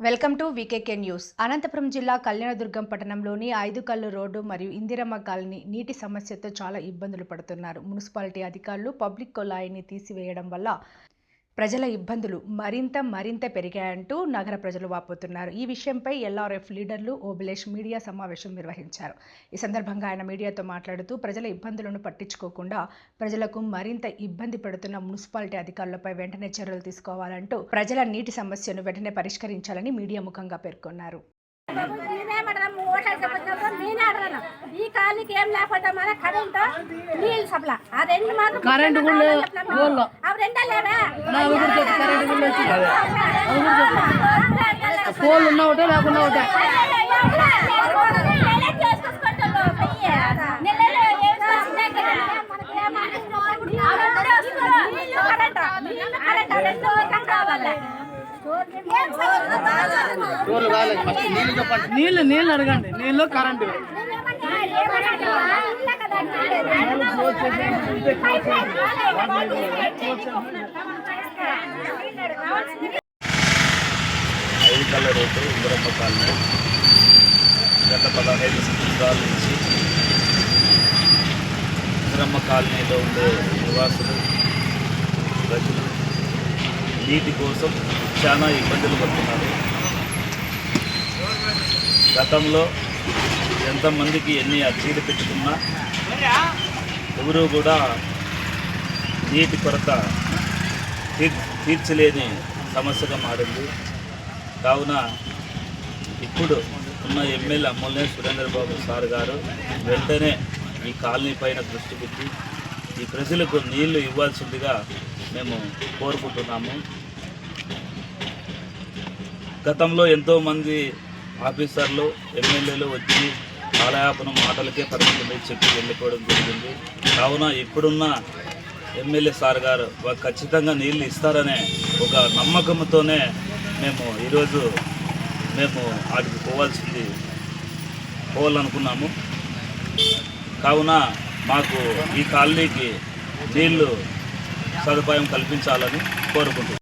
Welcome to VKK news. Anantapuram జిల్లా కళ్యాణదుర్గం పట్టణంలోని ఐదు కళ్ళు రోడ్డు మరియు ఇందిరమ్మ కాలనీ నీటి సమస్యతో చాలా ఇబ్బందులు పడుతున్నారు. మున్సిపాలిటీ అధికారులు పబ్లిక్ కొలాయిని తీసివేయడం వల్ల ప్రజల ఇబ్బందులు మరింత మరింత పెరిగాయంటూ నగర ప్రజలు వాపోతున్నారు. ఈ విషయంపై ఎల్ఆర్ఎఫ్ లీడర్లు ఓబిలేష్ మీడియా సమావేశం నిర్వహించారు. ఈ సందర్భంగా ఆయన మీడియాతో మాట్లాడుతూ ప్రజల ఇబ్బందులను పట్టించుకోకుండా ప్రజలకు మరింత ఇబ్బంది పెడుతున్న మున్సిపాలిటీ అధికారులపై వెంటనే చర్యలు తీసుకోవాలంటూ ప్రజల నీటి సమస్యను వెంటనే పరిష్కరించాలని మీడియా ముఖంగా పేర్కొన్నారు. ఈ ఏం లేకపోతే మన కరెంట్ నీళ్ళు సప్లా మాత్రం కరెంటు పోల్ ఉన్నా ఒకటే లేకున్నా ఒకటే. నీళ్ళు నీళ్ళు అడగండి. నీళ్ళు కరెంటు. ఐదు కళ్ళ రోడ్డు ఇంద్రమ్మ కాలనీ గత పదహైదు సంవత్సరాల నుంచి ఇంద్రమ్మ కాలనీలో ఉండే నివాసులు ప్రజలు నీటి కోసం చాలా ఇబ్బందులు పడుతున్నారు. గతంలో ఎంతమందికి ఎన్ని అర్జీలు పెట్టుకున్నా ఎవరూ కూడా నీటి కొరత తీర్ తీర్చలేని సమస్యగా మారింది. కావున ఇప్పుడు ఉన్న ఎమ్మెల్యే అమ్మలే సురేంద్రబాబు సార్ గారు వెంటనే ఈ కాలనీ పైన దృష్టి పెట్టి ఈ ప్రజలకు నీళ్ళు ఇవ్వాల్సిందిగా మేము కోరుకుంటున్నాము. గతంలో ఎంతోమంది ఆఫీసర్లు ఎమ్మెల్యేలు వచ్చి కాలయాపన మాటలకే పరిమితమై చెప్పి వెళ్ళిపోవడం జరిగింది. కావున ఇప్పుడున్న ఎమ్మెల్యే సార్ గారు ఖచ్చితంగా నీళ్ళు ఇస్తారనే ఒక నమ్మకంతోనే మేము ఈరోజు మేము వాటికి పోవాల్సింది పోవాలనుకున్నాము. కావున మాకు ఈ కాలనీకి నీళ్ళు సదుపాయం కల్పించాలని కోరుకుంటున్నాం.